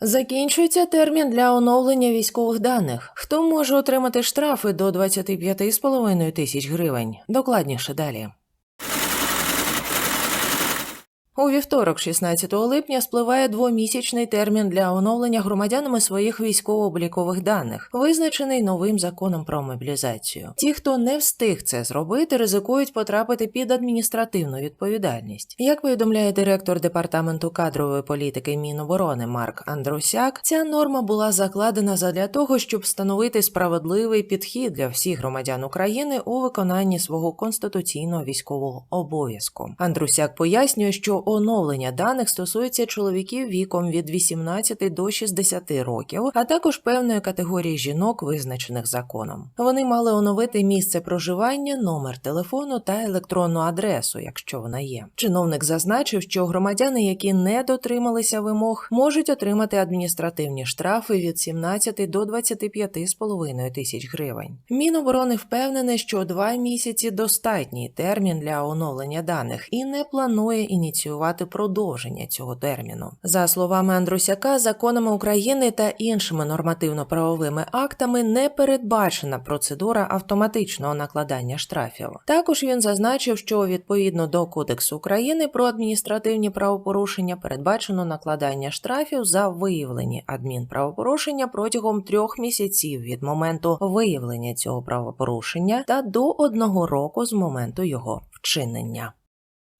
Закінчується термін для оновлення військових даних. Хто може отримати штрафи до 25,5 тисяч гривень? Докладніше далі. У вівторок, 16 липня, спливає двомісячний термін для оновлення громадянами своїх військово-облікових даних, визначений новим законом про мобілізацію. Ті, хто не встиг це зробити, ризикують потрапити під адміністративну відповідальність. Як повідомляє директор департаменту кадрової політики Міноборони Марк Андрусяк, ця норма була закладена задля того, щоб встановити справедливий підхід для всіх громадян України у виконанні свого конституційного військового обов'язку. Андрусяк пояснює, що оновлення даних стосується чоловіків віком від 18 до 60 років, а також певної категорії жінок, визначених законом. Вони мали оновити місце проживання, номер телефону та електронну адресу, якщо вона є. Чиновник зазначив, що громадяни, які не дотрималися вимог, можуть отримати адміністративні штрафи від 17 до 25,5 тисяч гривень. Міноборони впевнене, що два місяці достатній термін для оновлення даних і не планує ініціювати продовження цього терміну. За словами Андрусяка, законами України та іншими нормативно-правовими актами не передбачена процедура автоматичного накладання штрафів. Також він зазначив, що відповідно до Кодексу України про адміністративні правопорушення передбачено накладання штрафів за виявлені адмінправопорушення протягом трьох місяців від моменту виявлення цього правопорушення та до одного року з моменту його вчинення.